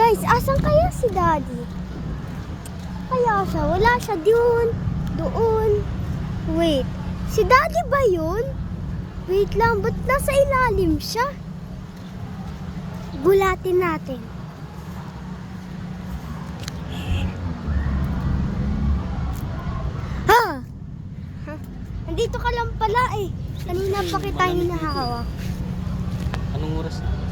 Guys, asan kaya si Daddy? Kaya siya? Wala siya doon. Doon. Wait. Si Daddy ba yun? Wait lang, ba't nasa ilalim siya? Gulatin natin. Ha? Ha? Nandito ka lang pala eh. Kanina pa kita hinahawak. Anong oras na?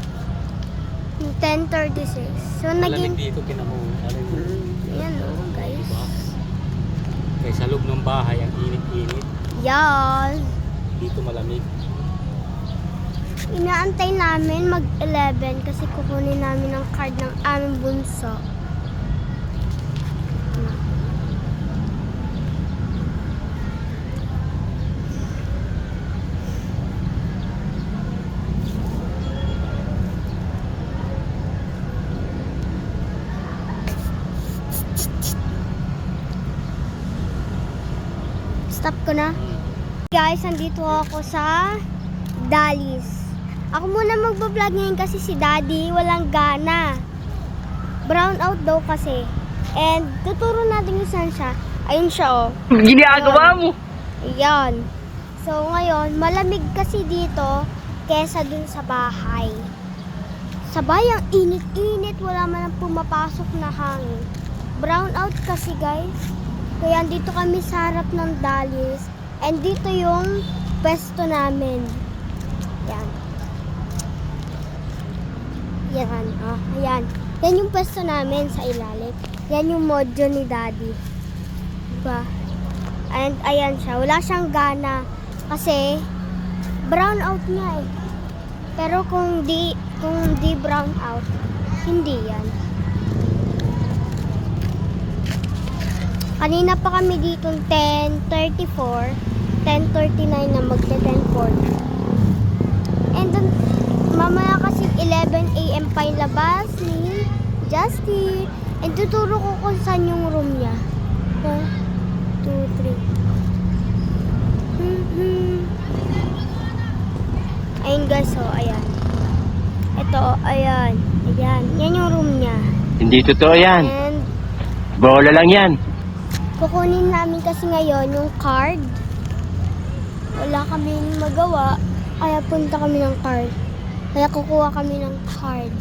10.36. So, Malamig naging... dito, tinan mo. Alam mo. Yan oh, guys. Diba? Kaya sa loob ng bahay, ang init-init. Yan. Dito malamig. Inaantay namin mag-11 kasi kukunin namin ang card ng aming bunso. Stop ko na. Guys, andito ako sa Dalis. Ako muna magbablog ngayon kasi si Daddy walang gana. Brown out daw kasi. And tuturo natin kung saan siya. Ayun siya oh. Ginagawa mo. Ayan. So ngayon, malamig kasi dito kesa dun sa bahay. Sa bayang init-init, wala man ang pumapasok na hangin. Brown out kasi guys. Kaya dito kami sa harap ng Dalis. And dito yung pwesto namin. Yan. Yan. Oh, ayan. Yan yung pwesto namin sa ilalim. Yan yung modyo ni Daddy. Diba? And ayan siya. Wala siyang gana. Kasi brown out niya eh. Pero kung di kung di brown out, hindi yan. Kanina pa kami dito 10.34, 10.39 na magta 10.40. And then, mamaya kasi 11 a.m. pa yung labas ni Justin. And tuturo ko kung saan yung room niya. 1, 2, 3. Mhm. Ayun guys, oh, ayan. Ito, oh, ayan. Ayan. Yan yung room niya. Hindi totoo yan. And Bola lang yan. Kukunin namin kasi ngayon yung card. Wala kami magawa. Kaya punta kami ng card. Kaya kukuha kami ng card.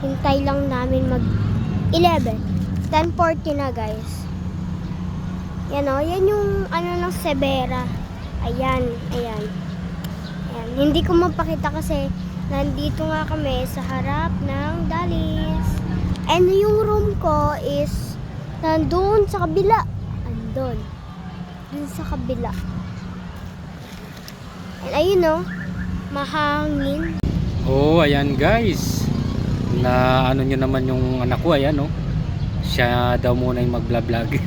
Hintay lang namin mag 11. 10.40 na guys. Yan o. Yan yung ano ng Severa. Ayan. Ayan. Ayan. Hindi ko mapakita kasi nandito nga kami sa harap ng Dalis. And yung room ko is nandun sa kabila. Andun. Dun sa kabila. And ayun o. Mahangin. Oh, ayan guys. Na ano nyo naman yung anak ko, ayan oh. Siya daw muna yung magblog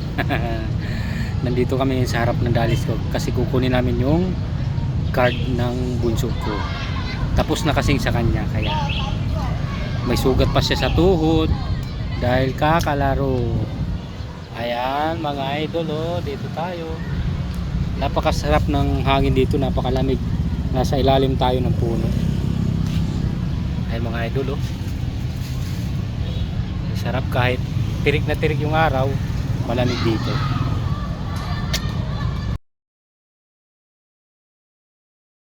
Nandito kami sa harap ng dalis ko kasi kukunin namin yung card ng bunso ko. Tapos na kasing sa kanya kaya may sugat pa siya sa tuhod dahil kakalaro. Ayan mga idol oh, dito tayo. Napakasarap ng hangin dito, napakalamig. Nasa ilalim tayo ng puno. Ay mga idol oh. Sarap kahit tirik na tirik yung araw, malamig dito.